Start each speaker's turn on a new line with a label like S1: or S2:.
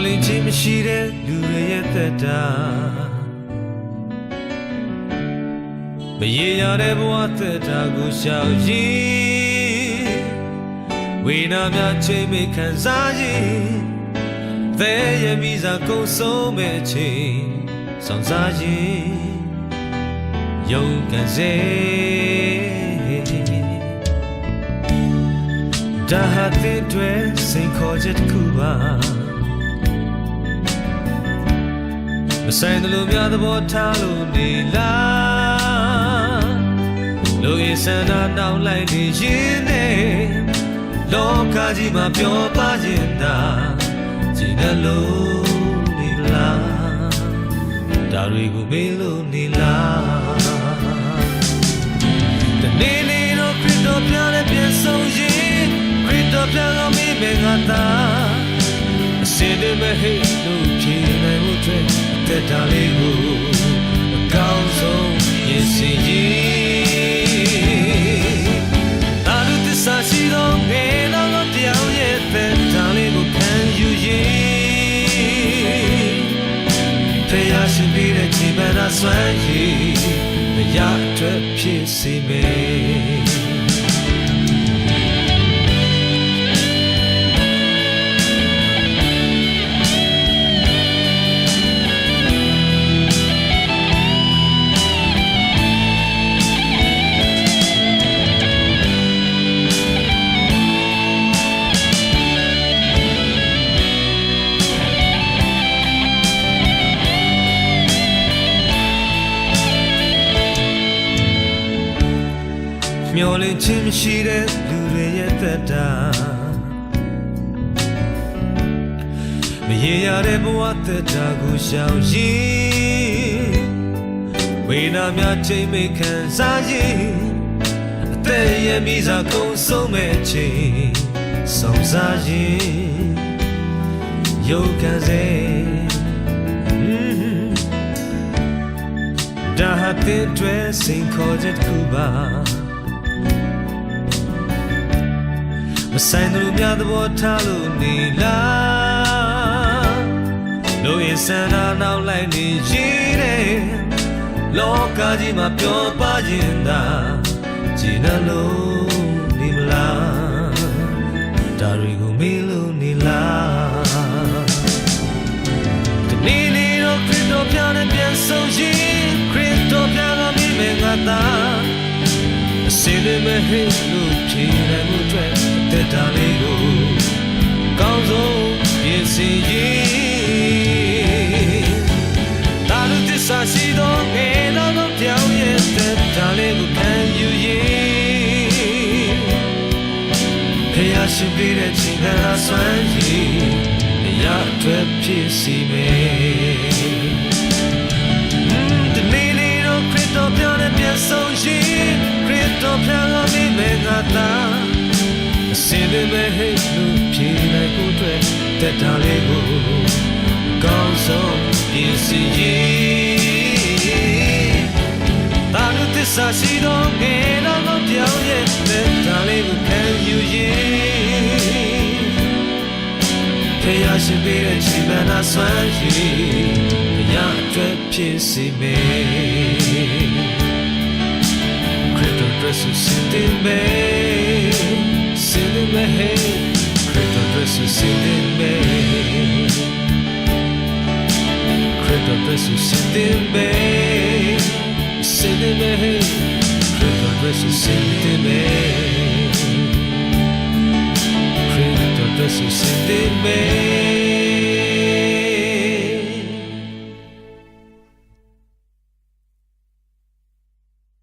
S1: မျောလင်းခြင်းမရှိတဲ့လူတွေရဲ့သက်တာမရေရတဲ့ဘဝသက်တာကိုရှောင်ရည်ဝိနာများချိန်မခံစားရင်သဲရမီစာကုံဆုံးမဲ့ချိန်ဆောင်စားရင်ယုံကန်စေဒါဟာတဲ့တွေစိန်ခေါ်ချက်တစ်ခုပါ ဆိုင်တယ်လို့များသဘောထားလို့နေလားလူရစန္ဒတောင်းလိုက်နေရင်နဲ့လောကကြီးမှာပျော်ပါခြင်းသာကြည်တယ်လို့နေလားဒါတွေကိုမေးလို့နေလားတနေ့နေ့တော့ခရစ်တော်ပြတဲ့ပြန်ဆုံးရင်ခရစ်တော်ပြန်တော့မိမေငါသာအစင်းတွေမဟိတ်လို့ဖြေနိုင်မှုတွေ ချိန်မှန်သာဆွမ်းရည်မရအတွက်ဖြစ်စေမယ် မျောလင်းခြင်းမရှိတဲ့လူတွေရဲ့သက်တာမရေရတဲ့ဘဝသက်တာကိုရှောင်ရည်ဝိနာများချိန်မခံစားရင်အသက်ရဲ့မိစားကုန်ဆုံးမဲ့ချိန်ဆောင်စားရင်ယုတ်ခံစေဒါဟာတဲ့တွေစိန်ခေါ်ချက်တစ်ခုပါ ဆိုင်သူများသဘောထားလို့နေလားလူရင်စန္ဒနောက်လိုက်နေရည်တဲ့လောကကြီးမှာပျော်ပါခြင်းသာကြည်နလို့နေမလားဒါတွေကိုမေးလို့နေလားဒီနေ့လေးတော့ခရစ်တော်ပြတဲ့ပြန်ဆုံးရင်ခရစ်တော်ပြကမိမေငါသာအစင်းလေးမဟိတ်လို့ဖြေနိုင်မှုအ တွက်အသက်တာလေးကိုကောင်းဆုံးပြင်ဆင်ရေးတာလူသစ္စာရှိသောငယ်တော်သောပြောင်းရဲ့သက်တာလေးကိုခံယူရေးဖျားရှင်ပြတဲ့ချိန်ကဆွမ်းရည်ရအတွက်ဖြစ်စီမယ်ဒီနေ့လေးတော့ခရစ်တော်ပြောတဲ့ပြန်ဆုံးရှင်ခရစ်တော်ပြန်လာမိမယ်ငါသာအ စင်းတွေမဲ့ဟိတ်လို့ဖြေနိုင်ဖို့အတွက်တက်တာလေးကိုကောင်းဆုံးပြင်ဆင်ရေးတာလူသစ္စာရှိသောငယ်တော်ကိုပြောင်းရဲ့တက်တာလေးကိုခံယူရေးဖျားရှင်ပေးတဲ့ချိန်မှန်သာဆွမ်းရည်ရအတွက်ဖြစ်စီမယ်ခရစ်တော်ဒရစ်စင်တင်မယ်စ င်တင်မယ်ခရစ်တော်ဒ